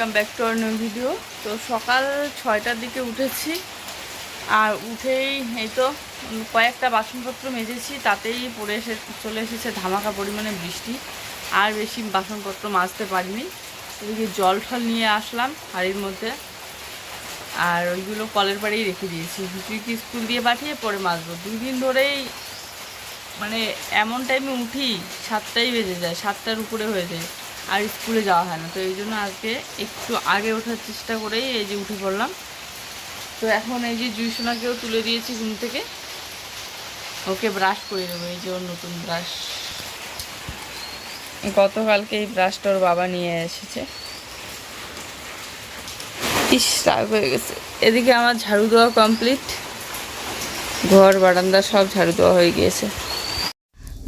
Welcome back to our new video তো সকাল ছয়টার দিকে উঠেছি। আর উঠেই এই তো কয়েকটা বাসনপত্র মেজেছি, তাতেই পড়ে এসে, চলে এসেছে ধামাকা পরিমাণে বৃষ্টি। আর বেশি বাসনপত্র মাজতে পারিনি। এদিকে জল ঠল নিয়ে আসলাম হাড়ির মধ্যে। আর ওইগুলো কলের বাড়িই রেখে দিয়েছি। তুই স্কুল দিয়ে পাঠিয়ে পরে মাজবো। দুই দিন ধরেই মানে এমন টাইমে উঠি, সাতটাই বেজে যায়, সাতটার উপরে হয়ে যায়। আর স্কুলে যাওয়া হয় না, তো এই জন্য আজকে একটু আগে ওঠার চেষ্টা করেই এই যে উঠে পড়লাম। তো এখন এই যে জুইসোনাকেও তুলে দিয়েছি ঘুম থেকে। ওকে ব্রাশ করে দেবো, এই যে ওর নতুন ব্রাশ। গতকালকে এই ব্রাশটা ওর বাবা নিয়ে এসেছে। ইস, রাগ হয়ে গেছে। এদিকে আমার ঝাড়ু দেওয়া কমপ্লিট। ঘর, বারান্দা সব ঝাড়ু দেওয়া হয়ে গিয়েছে।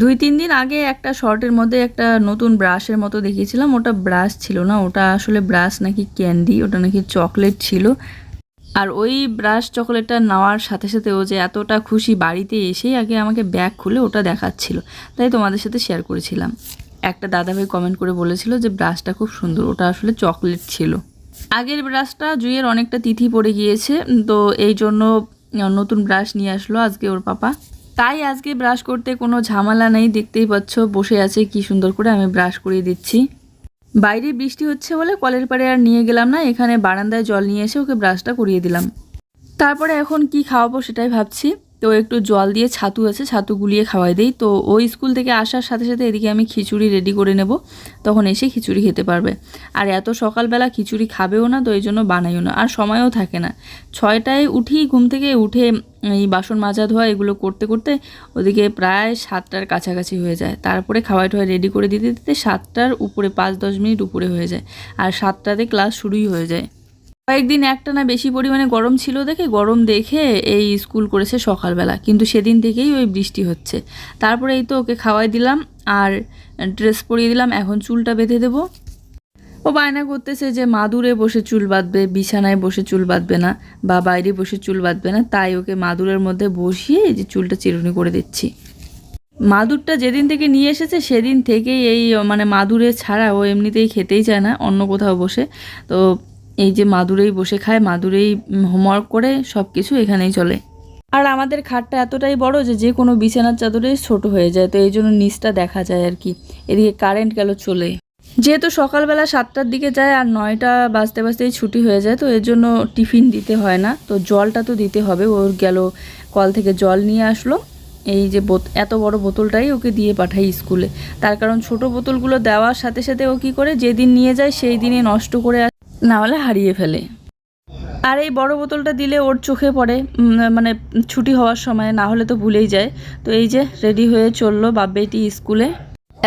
দুই, তিন দিন আগে একটা শর্টের মধ্যে একটা নতুন ব্রাশের মতো দেখিয়েছিলাম। ওটা ব্রাশ ছিল না, ওটা আসলে ব্রাশ নাকি ক্যান্ডি, ওটা নাকি চকলেট ছিল। আর ওই ব্রাশ চকলেটটা নেওয়ার সাথে সাথে ও যে এতটা খুশি বাড়িতে এসেই আগে আমাকে ব্যাগ খুলে ওটা দেখাচ্ছিল। তাই তোমাদের সাথে শেয়ার করেছিলাম। একটা দাদাভাই কমেন্ট করে বলেছিল যে ব্রাশটা খুব সুন্দর, ওটা আসলে চকলেট ছিল। আগের ব্রাশটা জুইয়ের অনেকটা তিথি পড়ে গিয়েছে, তো এই জন্য নতুন ব্রাশ নিয়ে আসলো আজকে ওর পাপা। তাই আজকে ব্রাশ করতে কোনো ঝামেলা নেই। দেখতেই পাচ্ছ, বসে আছে, কি সুন্দর করে আমি ব্রাশ করিয়ে দিচ্ছি। বাইরে বৃষ্টি হচ্ছে বলে কলের পাড়ে আর নিয়ে গেলাম না, এখানে বারান্দায় জল নিয়ে এসে ওকে ব্রাশটা করিয়ে দিলাম। তারপরে এখন কি খাওয়াবো সেটাই ভাবছি। তো একটু জল দিয়ে ছাতু আছে, ছাতু গুলিয়ে খাওয়াই দেই। তো ওই স্কুল থেকে আসার সাথে সাথে এদিকে আমি খিচুড়ি রেডি করে নেব। তখন এসে খিচুড়ি খেতে পারবে। আর এত সকালবেলা খিচুড়ি খাবেও না, তো এই জন্য বানাইও না। আর সময়ও থাকে না। ছয়টায় উঠি, ঘুম থেকে উঠে এই বাসন মাজা ধোয়া এগুলো করতে করতে ওদিকে প্রায় সাতটার কাছাকাছি হয়ে যায়। তারপরে খাওয়াই টোয়াই রেডি করে দিতে দিতে সাতটার উপরে, পাঁচ দশ মিনিট উপরে হয়ে যায়। আর সাতটাতে ক্লাস শুরুই হয়ে যায়। কয়েকদিন একটা না বেশি পরিমাণে গরম ছিল দেখে গরম দেখে এই স্কুল করেছে সকালবেলা। কিন্তু সেদিন থেকেই ওই বৃষ্টি হচ্ছে। তারপরে এই তো ওকে খাওয়াই দিলাম আর ড্রেস পরিয়ে দিলাম। এখন চুলটা বেঁধে দেবো। ও বায়না করতেছে যে মাদুরে বসে চুল বাঁধবে, বিছানায় বসে চুল বাঁধবে না বা বাইরে বসে চুল বাঁধবে না। তাই ওকে মাদুরের মধ্যে বসিয়ে যে চুলটা চিরুনি করে দিচ্ছি। মাদুরটা যেদিন থেকে নিয়ে এসেছে সেদিন থেকেই এই মানে মাদুরে ছাড়া ও এমনিতেই খেতেই চায় না, অন্য কোথাও বসে। তো এই যে মাদুরেই বসে খায়, মাদুরেই হোমওয়ার্ক করে সব কিছু এখানেই চলে। আর আমাদের খাটটা এতটাই বড় যে যে কোনো বিছানার চাদরেই ছোট হয়ে যায়, তো এই জন্য নিচটা দেখা যায় আর কি। এদিকে কারেন্ট গেল চলে। যেহেতু সকালবেলা সাতটার দিকে যায় আর নয়টা বাজতে বাজতেই ছুটি হয়ে যায়, তো এর জন্য টিফিন দিতে হয় না। তো জলটা তো দিতে হবে, ওর গেল কল থেকে জল নিয়ে আসলো। এই যে এত বড় বোতলটাই ওকে দিয়ে পাঠাই স্কুলে। তার কারণ ছোট বোতলগুলো দেওয়ার সাথে সাথে ও কী করে, যেদিন নিয়ে যায় সেই দিনে নষ্ট করে আস- না হলে হারিয়ে ফেলে। আর এই বড় বোতলটা দিলে ওর চোখে পড়ে মানে ছুটি হওয়ার সময়, না হলে তো ভুলেই যায়। তো এই যে রেডি হয়ে চলল বাব্বেটি স্কুলে।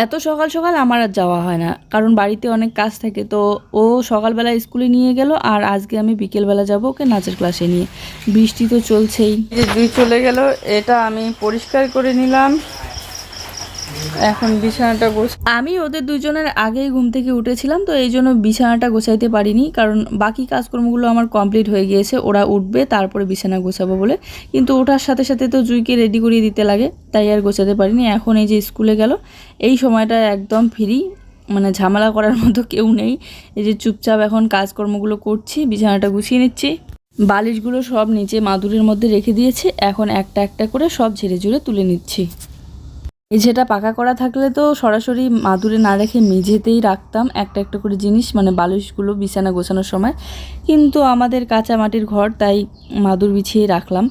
এত সকাল সকাল আমার আর যাওয়া হয় না, কারণ বাড়িতে অনেক কাজ থাকে। তো ও সকালবেলা স্কুলে নিয়ে গেল, আর আজকে আমি বিকেলবেলা যাব ওকে নাচের ক্লাসে নিয়ে। বৃষ্টি তো চলছেই। দুই চলে গেল, এটা আমি পরিষ্কার করে নিলাম। এখন বিছানাটা গোছ আমি ওদের দুজনের আগেই ঘুম থেকে উঠেছিলাম, তো এই জন্য বিছানাটা গোছাইতে পারিনি, কারণ বাকি কাজকর্মগুলো আমার কমপ্লিট হয়ে গিয়েছে, ওরা উঠবে, তারপরে বিছানা গোছাবো বলে। কিন্তু ওঠার সাথে সাথে তো জুইকে রেডি করিয়ে দিতে লাগে, তাই আর গোছাতে পারিনি। এখন এই যে স্কুলে গেল, এই সময়টা একদম ফ্রি মানে ঝামেলা করার মতো কেউ নেই। এই যে চুপচাপ এখন কাজকর্মগুলো করছি, বিছানাটা গুছিয়ে নিচ্ছি। বালিশগুলো সব নিচে মাদুরের মধ্যে রেখে দিয়েছে, এখন একটা একটা করে সব ঝেড়ে ঝুড়ে তুলে নিচ্ছি। এই যেটা পাকা করা থাকলে তো সরাসরি মাদুরে না রেখে মেঝেতেই রাখতাম একটা একটা করে জিনিস মানে বালিশগুলো বিছানা গোছানোর সময়। কিন্তু আমাদের কাঁচা মাটির ঘর, তাই মাদুর বিছিয়ে রাখলাম।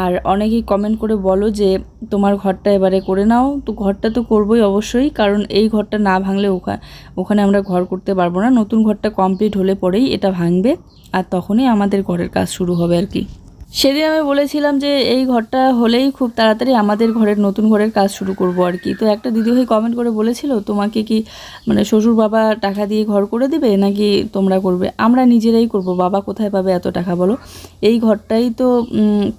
আর অনেকেই কমেন্ট করে বলো যে, তোমার ঘরটা এবারে করে নাও। তো ঘরটা তো করবোই অবশ্যই, কারণ এই ঘরটা না ভাঙলে ওখানে ওখানে আমরা ঘর করতে পারব না। নতুন ঘরটা কমপ্লিট হলে পরেই এটা ভাঙবে, আর তখনই আমাদের ঘরের কাজ শুরু হবে আর কি। সেদিন আমি বলেছিলাম যে এই ঘরটা হলেই খুব তাড়াতাড়ি আমাদের ঘরের নতুন ঘরের কাজ শুরু করব আর কি। তো একটা দিদিভাই কমেন্ট করে বলেছিল, তোমাকে কি মানে শ্বশুর বাবা টাকা দিয়ে ঘর করে দিবে নাকি তোমরা করবে? আমরা নিজেরাই করব। বাবা কোথায় পাবে এত টাকা বলো? এই ঘরটাই তো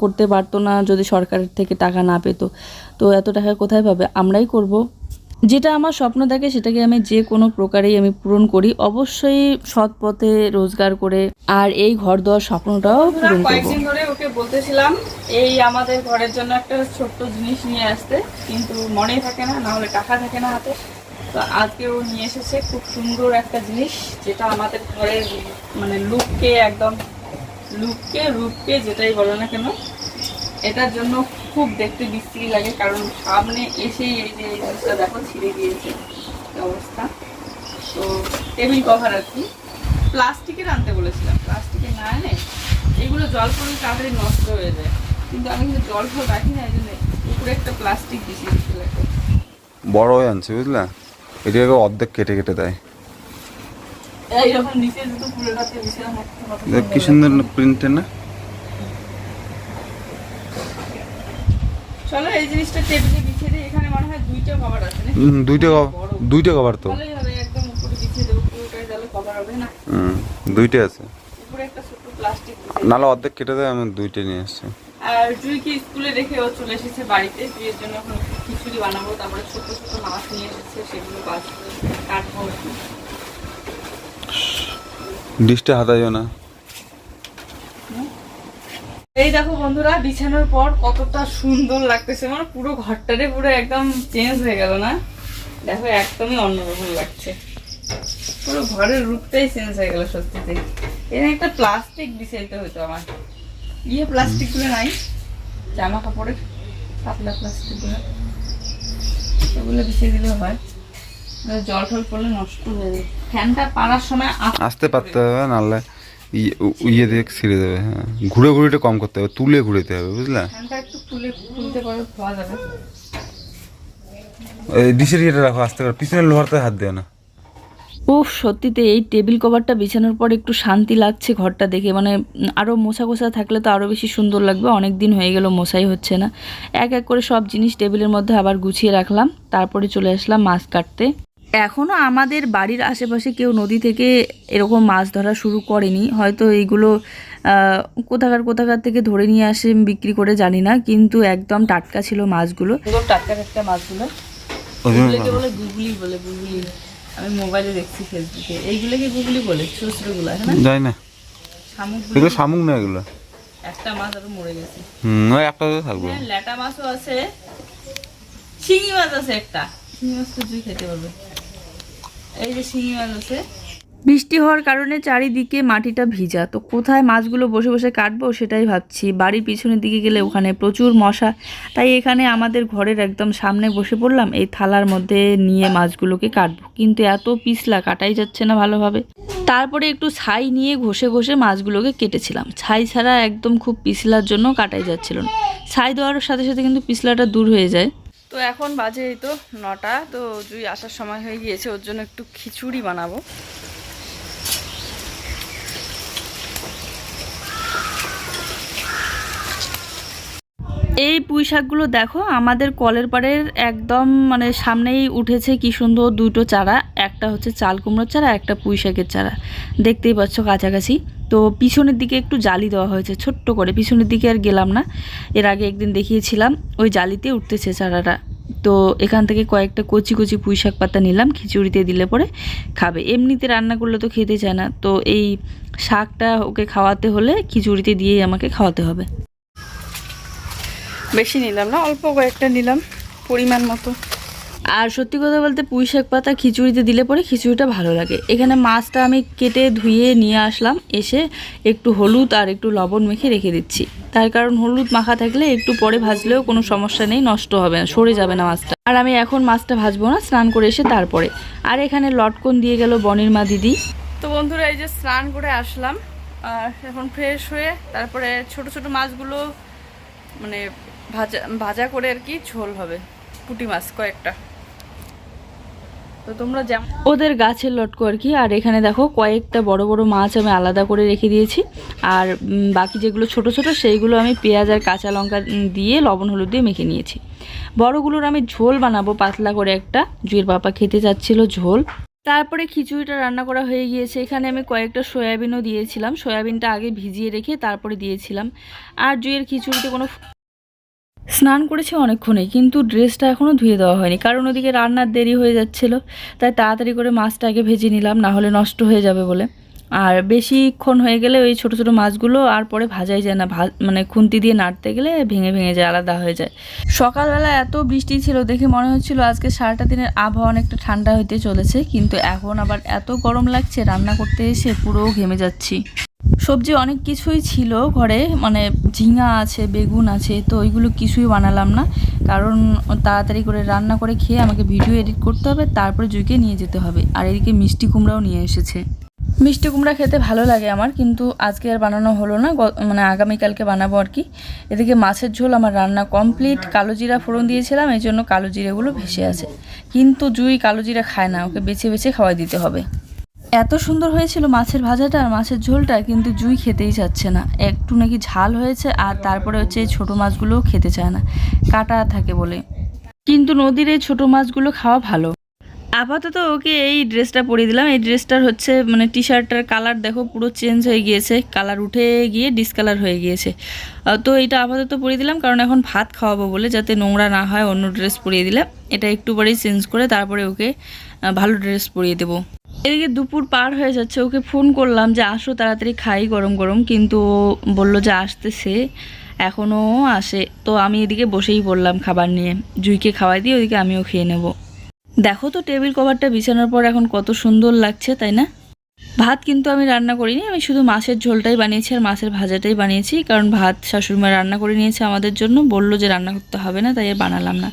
করতে পারতো না যদি সরকারের থেকে টাকা না পেতো। তো এত টাকা কোথায় পাবে? আমরাই করব। যেটা আমার স্বপ্ন থাকে সেটাকে আমি যে কোনো প্রকারেই আমি পূরণ করি অবশ্যই সৎ পথে রোজগার করে আর এই ঘর দেওয়ার স্বপ্নটাও পূরণ করব। কয়েকদিন ধরে ওকে বলতেছিলাম এই আমাদের ঘরের জন্য একটা ছোট্ট জিনিস নিয়ে আসতে কিন্তু মনেই থাকে না না হলে টাকা থাকে না হাতে। তো আজকে ও নিয়ে এসেছে খুব সুন্দর একটা জিনিস যেটা আমাদের ঘরের মানে লুককে একদম লুককে রূপকে যেটাই বলো না কেন এটার জন্য খুব দেখতে বিশ্রী লাগে কারণ সামনে এসেই এই যে এই জিনিসটা দেখো ছিঁড়ে গিয়েছে অবস্থা। তো টেবিল কভার আর কি। প্লাস্টিকের আনতে বলেছিলাম। প্লাস্টিকের না এনে এগুলো জল পড়লে তাড়াতাড়ি নষ্ট হয়ে যায়। কিন্তু আমি কিন্তু জল ফল রাখি না এই জন্য উপরে একটা প্লাস্টিক দিছি বড় হয়ে আনছে বুঝলা? এটাকে অর্ধেক কেটে কেটে দেয়। এইরকম নিচে দুটো পুরোটাতে বিছানা মতো মতো কি সুন্দর প্রিন্টের না? চলো এই জিনিসটা টেবিলে বিছিয়ে দিই। এখানে মনে হয় দুইটা কভার আছে না দুইটা দুইটা কভার তো। ভালোই হবে একদম উপরে বিছিয়ে দেবো পুরোটাই তাহলে কভার হবে না? হুম দুইটা আছে। উপরে একটা ছোট্ট প্লাস্টিক নাহলে অর্ধেক কেটে দেয় আমি দুইটা নিয়ে আসছি। আর জুইকে স্কুলে রেখে ও চলে এসেছে বাড়িতে? জুইয়ের জন্য এখন খিচুড়ি বানাবো তারপরে ছোট ছোট মাছ নিয়ে এসেছে সেগুলো কাটবো। ডিশটা হাতাইও না। এই দেখো বন্ধুরা, বিছানোর পর কতটা সুন্দর লাগতেছে। মানে পুরো ঘরটারে পুরো একদম চেঞ্জ হয়ে গেল না? দেখো, একদমই অন্যরকম লাগছে। পুরো ঘরের রূপটাই চেঞ্জ হয়ে গেল সত্যিতে এখানে একটা প্লাস্টিক বিছাইতে হতো আমার। ইয়ে প্লাস্টিকগুলো নাই জামা কাপড়ের পাতলা প্লাস্টিকগুলো। সেগুলো বিছিয়ে দিলে হয়। জল টল পড়লে নষ্ট হয়ে যায়। ফ্যানটা পাড়ার সময় আসতে পারতে হবে নাহলে ইয়ে দিয়ে ছিঁড়ে দেবে হ্যাঁ। ঘুরে ঘুরেটা কম করতে হবে তুলে ঘুরেতে হবে বুঝলা? ফ্যানটা একটু তুলে খুলতে পারো ধোয়া যাবে। এই ডিশের ইয়েটা রাখো আস্তে করে। পিছনের লোহারতে হাত দেও না। উফ সত্যিতে এই টেবিল কভারটা বিছানোর পর একটু শান্তি লাগছে ঘরটা দেখে। মানে উম, আরও মোছা থাকলে তো আরও বেশি সুন্দর লাগবে। অনেক দিন হয়ে গেল মোছাই হচ্ছে না। এক এক করে সব জিনিস টেবিলের মধ্যে আবার গুছিয়ে রাখলাম। তারপরে চলে আসলাম মাছ কাটতে। এখনও আমাদের বাড়ির আশেপাশে কেউ নদী থেকে এরকম মাছ ধরা শুরু করেনি। হয়তো এইগুলো কোথাকার কোথাকার থেকে ধরে নিয়ে আসে বিক্রি করে জানি না কিন্তু একদম টাটকা ছিল মাছগুলো। টাটকা টাটকা মাছগুলো। বলে গুগলি বলে গুগলি। আমি মোবাইলে দেখছি ফেসবুকে। এইগুলোকে গুগলি বলে ছোটগুলো হ্যাঁ না? না। শামুক এগুলো শামুক না এগুলো? একটা মাছ আরও মরে গেছে। হুম ওই একটা থাকবে। হ্যাঁ ল্যাটা মাছও আছে। শিঙি মাছ আছে একটা। শিঙি মাছ তো তুই খেতে পারবে। এই যে শিঙি মাছ আছে। বৃষ্টি হওয়ার কারণে চারিদিকে মাটিটা ভিজা। তো কোথায় মাছগুলো বসে বসে কাটবো সেটাই ভাবছি। বাড়ির পিছনের দিকে গেলে ওখানে প্রচুর মশা। তাই এখানে আমাদের ঘরের একদম সামনে বসে পড়লাম, এই থালার মধ্যে নিয়ে মাছগুলোকে কাটবো। কিন্তু এত পিছলা, কাটাই যাচ্ছে না ভালোভাবে। তারপরে একটু ছাই নিয়ে ঘষে ঘষে মাছগুলোকে কেটেছিলাম। ছাই ছাড়া একদম খুব পিছলার জন্য কাটাই যাচ্ছিল না। ছাই দেওয়ার সাথে সাথে কিন্তু পিছলাটা দূর হয়ে যায়। তো এখন বাজে এই তো নটা, তো জুই আসার সময় হয়ে গিয়েছে, ওর জন্য একটু খিচুড়ি বানাবো। এই পুঁই শাকগুলো দেখো, আমাদের কলের পাড়ের একদম মানে সামনেই উঠেছে কি সুন্দর দুটো চারা, একটা হচ্ছে চাল কুমড়োর চারা, একটা পুঁই শাকের চারা। দেখতেই পাচ্ছ কাছাকাছি। তো পিছনের দিকে একটু জালি দেওয়া হয়েছে, ছোট্ট করে। পিছনের দিকে আর গেলাম না। এর আগে একদিন দেখিয়েছিলাম, ওই জালিতে উঠতেছে চারাটা। তো এখান থেকে কয়েকটা কচি কচি পুঁই শাক পাতা নিলাম, খিচুড়িতে দিলে পরে খাবে। এমনিতে রান্না করলে তো খেতে চায় না। তো এই শাকটা ওকে খাওয়াতে হলে খিচুড়িতে দিয়েই আমাকে খাওয়াতে হবে। বেশি নিলাম না, অল্প কয়েকটা নিলাম, পরিমাণ মতো। আর সত্যি কথা বলতে পুঁই শাক পাতা খিচুড়িতে দিলে পরে খিচুড়িটা ভালো লাগে। এখানে মাছটা আমি কেটে ধুয়ে নিয়ে আসলাম, এসে একটু হলুদ আর একটু লবণ মেখে রেখে দিচ্ছি। তার কারণ হলুদ মাখা থাকলে একটু পরে ভাজলেও কোনো সমস্যা নেই, নষ্ট হবে না, সরে যাবে না মাছটা। আর আমি এখন মাছটা ভাজবো না, স্নান করে এসে তারপরে। আর এখানে লটকন দিয়ে গেল বনির মা দিদি। তো বন্ধুরা, এই যে স্নান করে আসলাম, আর এখন ফ্রেশ হয়ে তারপরে ছোট ছোট মাছগুলো মানে ভাজা ভাজা করে আর কি ঝোল হবে, পুঁটি মাছ কয়েকটা। তো তোমরা যেমন ওদের গাছের লটকো আর কি। আর এখানে দেখো কয়েকটা বড় বড় মাছ আমি আলাদা করে রেখে দিয়েছি। আর বাকি যেগুলো ছোট ছোট, সেইগুলো আমি পেঁয়াজ আর কাঁচা লঙ্কা দিয়ে লবণ, হলুদ দিয়ে মেখে নিয়েছি। বড়গুলোর আমি ঝোল বানাবো পাতলা করে একটা। জুয়ের বাবা খেতে চাচ্ছিল ঝোল। তারপরে খিচুড়িটা রান্না করা হয়ে গিয়েছে। এখানে আমি কয়েকটা সয়াবিনও দিয়েছিলাম। সয়াবিনটা আগে ভিজিয়ে রেখে তারপরে দিয়েছিলাম। আর জুয়ের খিচুড়িতে কোনো স্নান করেছে অনেকক্ষণে কিন্তু ড্রেসটা এখনও ধুয়ে দেওয়া হয়নি। কারণ ওদিকে রান্নার দেরি হয়ে যাচ্ছিল, তাই তাড়াতাড়ি করে মাছটা আগে ভেজে নিলাম, না হলে নষ্ট হয়ে যাবে বলে। আর বেশিক্ষণ হয়ে গেলে ওই ছোট ছোট মাছগুলো আর পরে ভাজাই যায় না মানে খুন্তি দিয়ে নাড়তে গেলে ভেঙে ভেঙে যায়, আলাদা হয়ে যায়। সকালবেলা এত বৃষ্টি ছিল, দেখে মনে হচ্ছিল আজকে সারাটা দিনের আবহাওয়া অনেকটা ঠান্ডা হইতে চলেছে, কিন্তু এখন আবার এত গরম লাগছে, রান্না করতে এসে পুরো ঘেমে যাচ্ছি। সবজি অনেক কিছুই ছিল ঘরে মানে ঝিঙা আছে, বেগুন আছে, তো ওইগুলো কিছুই বানালাম না। কারণ তাড়াতাড়ি করে রান্না করে খেয়ে আমাকে ভিডিও এডিট করতে হবে, তারপরে জুইকে নিয়ে যেতে হবে। আর এদিকে মিষ্টি কুমড়াও নিয়ে এসেছে। মিষ্টি কুমড়া খেতে ভালো লাগে আমার, কিন্তু আজকে আর বানানো হলো না মানে আগামীকালকে বানাবো আর কি। এদিকে মাছের ঝোল আমার রান্না কমপ্লিট, কালো জিরা ফোড়ন দিয়েছিলাম, এই জন্য কালো জিরেগুলো ভেসে আছে কিন্তু জুই কালো জিরা খায় না, ওকে বেছে বেছে খাওয়াই দিতে হবে। এত সুন্দর হয়েছিল মাছের ভাজাটা আর মাছের ঝোলটা, কিন্তু জুই খেতেই চাচ্ছে না। একটু নাকি ঝাল হয়েছে আর তারপরে হচ্ছে এই ছোটো মাছগুলোও খেতে চায় না। কাটা থাকে বলে। কিন্তু নদীর এই ছোটো মাছগুলো খাওয়া ভালো। আপাতত ওকে এই ড্রেসটা পরিয়ে দিলাম। এই ড্রেসটার হচ্ছে মানে টি শার্টটার কালার দেখো পুরো চেঞ্জ হয়ে গিয়েছে। কালার উঠে গিয়ে ডিসকালার হয়ে গিয়েছে। তো এটা আপাতত পরিয়ে দিলাম কারণ এখন ভাত খাওয়াবো বলে যাতে নোংরা না হয় অন্য ড্রেস পরিয়ে দিলাম। এটা একটু পরেই চেঞ্জ করে তারপরে ওকে ভালো ড্রেস পরিয়ে দেবো। এদিকে দুপুর পার হয়ে যাচ্ছে, ওকে ফোন করলাম যে, আসো তাড়াতাড়ি খাই গরম গরম। কিন্তু বলল যে, আসতেছে এখনও আসে। তো আমি এদিকে বসেই পড়লাম খাবার নিয়ে। জুইকে খাওয়াই দিয়ে ওদিকে আমিও খেয়ে নেব। দেখো তো টেবিল কভারটা বিছানোর পর এখন কত সুন্দর লাগছে, তাই না? ভাত কিন্তু আমি রান্না করিনি, আমি শুধু মাছের ঝোলটাই বানিয়েছি আর মাছের ভাজাটাই বানিয়েছি। কারণ ভাত শাশুড়িমা রান্না করে নিয়েছে আমাদের জন্য, বলল যে, রান্না করতে হবে না, তাই আর বানালাম না।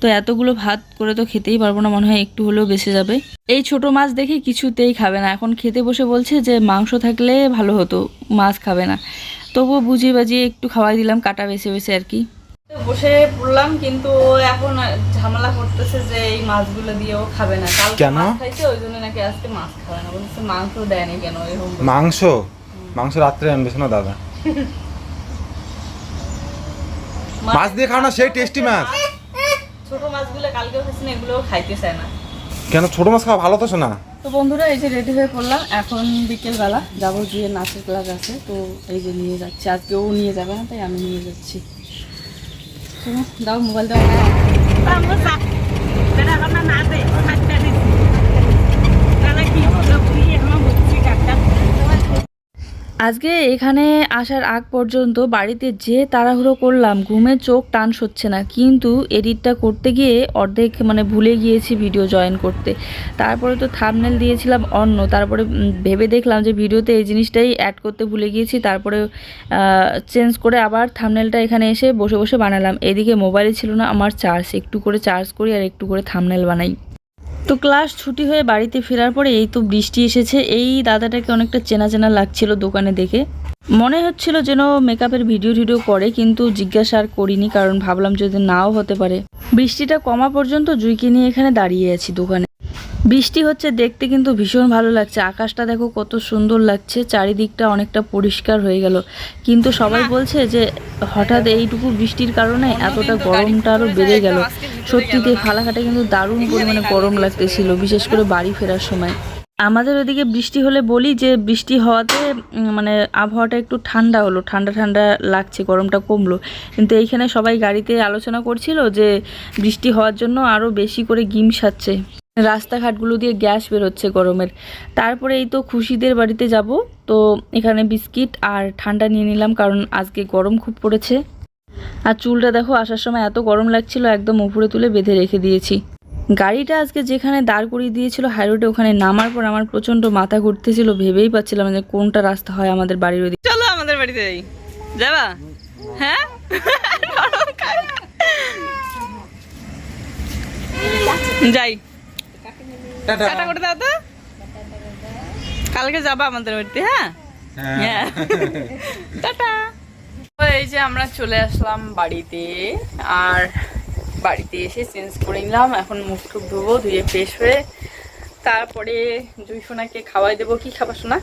তো এতগুলো ভাত করে তো খেতেই পারব না মনে হয় একটু হলেও বেঁচে যাবে। এই ছোট মাছ দেখে কিছুতেই খাবে না। এখন খেতে বসে বলছে যে মাংস থাকলে ভালো হতো মাছ খাবে না। তবুও বুঝিয়ে বাজিয়ে একটু খাওয়াই দিলাম কাটা বেছে বেছে আর কি। বসে পড়লাম কিন্তু এখন ঝামেলা করতেছে যে এই মাছগুলো দিয়েও খাবে না। কাল কেন? মাছ খাইছে ওই জন্য নাকি আজকে মাছ খাবে না। বলছে মাংস দেয়নি কেন এরকম মাংস? মাংস রাত্রে আনবে শোনো দাদা। মাছ দিয়ে খাও না সেই টেস্টি মাছ। ছোট মাছগুলো কালকেও খাইছে না এগুলোও খাইতে চায় না। কেন? ছোট মাছ খাওয়া ভালো তো শোনা তো বন্ধুরা এই যে রেডি হয়ে পড়লাম। এখন বিকেলবেলা যাব গিয়ে নাচের ক্লাস আছে তো এই যে নিয়ে যাচ্ছি। আজকে ও নিয়ে যাবে না তাই আমি নিয়ে যাচ্ছি। দাও মোবাইল দাও। আজকে এখানে আসার আগ পর্যন্ত বাড়িতে যে তাড়াহুড়ো করলাম, ঘুমে চোখ টান সচ্ছে না। কিন্তু এডিটটা করতে গিয়ে অর্ধেক মানে ভুলে গিয়েছি ভিডিও জয়েন করতে। তারপরে তো থামনেল দিয়েছিলাম অন্য। তারপরে ভেবে দেখলাম যে ভিডিওতে এই জিনিসটাই অ্যাড করতে ভুলে গিয়েছি। তারপরে চেঞ্জ করে আবার থামনেলটা এখানে এসে বসে বসে বানালাম। এদিকে মোবাইলে ছিল না, আমার চার্জ একটু করে চার্জ করি আর একটু করে থামনেল বানাই। তো ক্লাস ছুটি হয়ে বাড়িতে ফেরার পরে এই তো বৃষ্টি এসেছে, এই দাদাটাকে অনেকটা চেনা চেনা লাগছিল দোকানে দেখে। মনে হচ্ছিল যেন মেকআপের ভিডিও টিডিও করে, কিন্তু জিজ্ঞাসা আর করিনি, কারণ ভাবলাম যদি নাও হতে পারে। বৃষ্টিটা কমা পর্যন্ত জুইকে নিয়ে এখানে দাঁড়িয়ে আছি দোকানে। বৃষ্টি হচ্ছে দেখতে কিন্তু ভীষণ ভালো লাগছে। আকাশটা দেখো কত সুন্দর লাগছে চারিদিকটা অনেকটা পরিষ্কার হয়ে গেল। কিন্তু সবাই বলছে যে হঠাৎ এইটুকু বৃষ্টির কারণে এতটা গরমটা আরও বেড়ে গেল। সত্যিতে ফালাকাটে কিন্তু দারুণ পরিমাণে গরম লাগতেছিল বিশেষ করে বাড়ি ফেরার সময়। আমাদের ওদিকে বৃষ্টি হলে বলি যে বৃষ্টি হওয়াতে মানে আবহাওয়াটা একটু ঠান্ডা হলো ঠান্ডা ঠান্ডা লাগছে গরমটা কমলো। কিন্তু এইখানে সবাই গাড়িতে আলোচনা করছিল যে বৃষ্টি হওয়ার জন্য আরও বেশি করে গিম সাচ্ছে রাস্তাঘাটগুলো দিয়ে গ্যাস বেরোচ্ছে গরমের। তারপরে এই তো খুশিদের বাড়িতে যাব। তো এখানে বিস্কিট আর ঠান্ডা নিয়ে নিলাম কারণ আজকে গরম খুব পড়েছে। আর চুলটা দেখো, আসার সময় এত গরম লাগছিল, একদম উপরে তুলে বেঁধে রেখে দিয়েছি। গাড়িটা আজকে যেখানে দাঁড় করিয়ে দিয়েছিল হাইরোডে, ওখানে নামার পর আমার প্রচণ্ড মাথা ঘুরতেছিল, ভেবেই পাচ্ছিলাম যে কোনটা রাস্তা হয় আমাদের বাড়ির ওদিকে। চলো আমাদের বাড়িতে যাই। যাবা? হ্যাঁ? যাই। টাটা। করে দাও তো। কালকে যাবা আমাদের বাড়িতে হ্যাঁ? হ্যাঁ। টাটা। তো এই যে আমরা চলে আসলাম বাড়িতে আর বাড়িতে এসে চেঞ্জ করে নিলাম। এখন মুখ টুক ধুবো ধুয়ে ফ্রেশ হয়ে তারপরে জুই সোনাকে খাওয়াই দেবো। কি খাবার সোনা?